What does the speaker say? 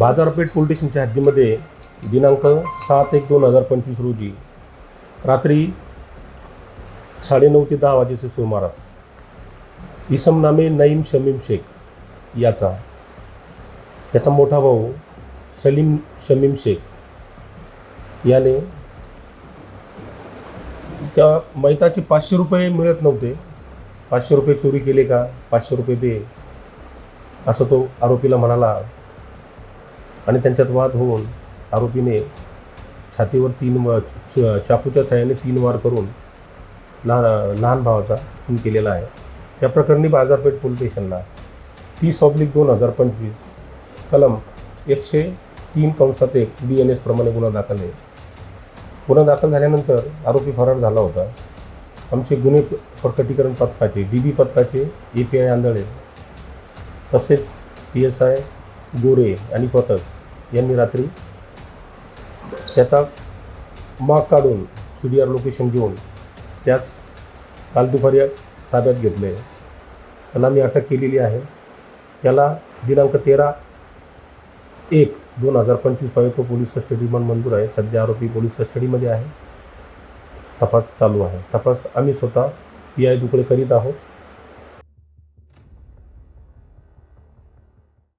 बाजारपेठ पोलीस स्टेशनच्या हद्दीमध्ये दिनांक सात एक दोन हजार पंचवीस रोजी रात्री साडेनऊ ते दहा वाजेचे सुमारास इसम नामे नईम शमीम शेख याचा त्याचा मोठा भाऊ सलीम शमीम शेख याने त्या मैताचे पाचशे रुपये मिळत नव्हते. पाचशे रुपये चोरी केले का? पाचशे रुपये दे असं तो आरोपीला म्हणाला. आणि त्यांच्यात वाद होऊन आरोपीने छातीवर तीन व च- चाकूच्या सहाय्याने तीन वार करून लहान लहान भावाचा खून केलेला आहे. या प्रकरणी बाजारपेठ पोलीस स्टेशनला तीस ऑब्लिक दोन हजार पंचवीस कलम एकशे तीन कंसात एक डी एन एस प्रमाणे गुन्हा दाखल आहे. गुन्हा दाखल झाल्यानंतर आरोपी फरार झाला होता. आमचे गुन्हे प्रकटीकरण पथकाचे डी बी पथकाचे ए पी आय आंधळे तसेच पी एस आय गोरे आणि पथक यांनी रात्री त्याचा माग काढून सी डी आर लोकेशन घेऊन त्याच काल दुपारी ताब्यात घेतले. आहे त्याला मी अटक केलेली आहे. त्याला दिनांक तेरा एक दोन हजार पंचवीस पाहिजे तो पोलीस कस्टडी मंजूर आहे. सध्या आरोपी पोलीस कस्टडीमध्ये आहे. तपास चालू आहे. तपास आम्ही स्वतः पी आय दुकडे करीत आहोत.